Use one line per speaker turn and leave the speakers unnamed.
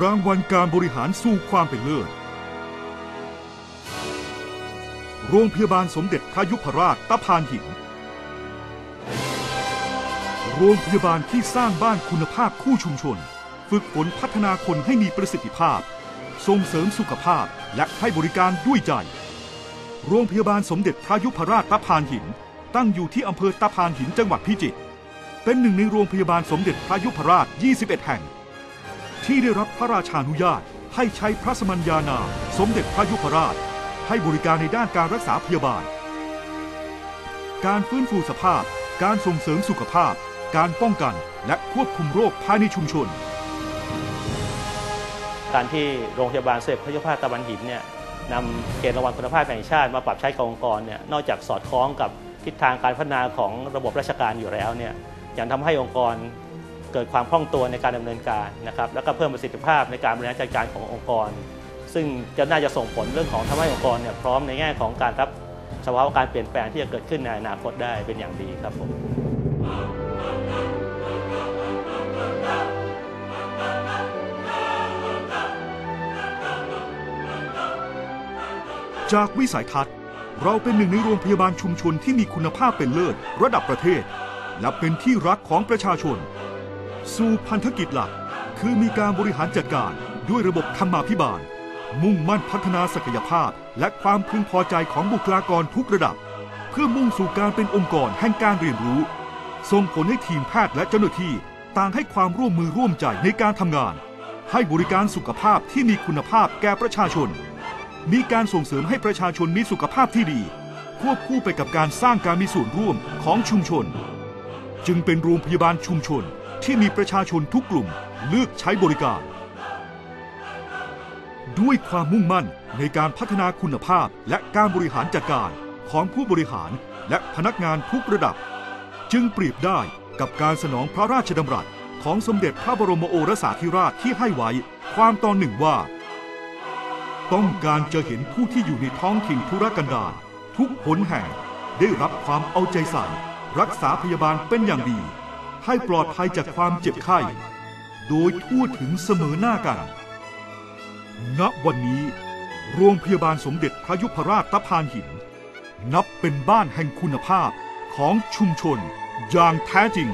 รางวัลการบริหารสู่ความเป็นเลิศ โรงพยาบาลสมเด็จพระยุพราชตะพานหิน โรงพยาบาลที่สร้างบ้านคุณภาพคู่ชุมชน ฝึกฝนพัฒนาคนให้มีประสิทธิภาพ ส่งเสริมสุขภาพและให้บริการด้วยใจ โรงพยาบาลสมเด็จพระยุพราชตะพานหิน ตั้งอยู่ที่อำเภอตะพานหินจังหวัดพิจิตร เป็นหนึ่งในโรงพยาบาลสมเด็จพระยุพราช 21 แห่ง ที่ได้รับพระราชานุญาต ให้ใช้พระสมัญญานามสมเด็จพระยุพราช ให้บริการในด้านการรักษาพยาบาล การฟื้นฟูสภาพ การส่งเสริมสุขภาพ การป้องกันและควบคุมโรคภายในชุมชน
การที่โรงพยาบาลเสด็จพระยุพราชตะวันหินเนี่ยนำเกณฑ์รางวัลคุณภาพแห่งชาติมาปรับใช้กับองค์กรเนี่ยนอกจากสอดคล้องกับทิศทางการพัฒนาของระบบราชการอยู่แล้วเนี่ยยังทำให้องค์กร เกิดความคล่องตัวในการดำเนินการนะครับแล้วก็เพิ่มประสิทธิภาพในการบริหารจัดการขององค์กร ซึ่งจะน่าจะส่งผลเรื่องของทำให้องค์กรเนี่ยพร้อมในแง่ของการรับสภาวะการเปลี่ยนแปลงที่จะเกิดขึ้นในอนาคตได้เป็นอย่างดีครับผม
จากวิสัยทัศน์ เราเป็นหนึ่งในโรงพยาบาลชุมชนที่มีคุณภาพเป็นเลิศระดับประเทศ และเป็นที่รักของประชาชน สู่พันธกิจหลัก คือมีการบริหารจัดการด้วยระบบธรรมาภิบาล มุ่งมั่นพัฒนาศักยภาพ และความพึงพอใจของบุคลากรทุกระดับ เพื่อมุ่งสู่การเป็นองค์กรแห่งการเรียนรู้ ส่งผลให้ทีมแพทย์และเจ้าหน้าที่ต่างให้ความร่วมมือร่วมใจในการทำงาน ให้บริการสุขภาพที่มีคุณภาพแก่ประชาชน มีการส่งเสริมให้ประชาชนมีสุขภาพที่ดี ควบคู่ไปกับการสร้างการมีส่วนร่วมของชุมชน จึงเป็นโรงพยาบาลชุมชน ที่มีประชาชนทุกกลุ่มเลือกใช้บริการ ด้วยความมุ่งมั่นในการพัฒนาคุณภาพและการบริหารจัดการของผู้บริหารและพนักงานทุกระดับ จึงเปรียบได้กับการสนองพระราชดำรัสของสมเด็จพระบรมโอรสาธิราชที่ให้ไว้ความตอนหนึ่งว่า ต้องการจะเห็นผู้ที่อยู่ในท้องถิ่นธุรกันดารทุกหนแห่งได้รับความเอาใจใส่รักษาพยาบาลเป็นอย่างดี ให้ปลอดภัยจากความเจ็บไข้ โดยทั่วถึงเสมอหน้ากัน ณ วันนี้ โรงพยาบาลสมเด็จพระยุพราชตะพานหิน นับเป็นบ้านแห่งคุณภาพของชุมชนอย่างแท้จริง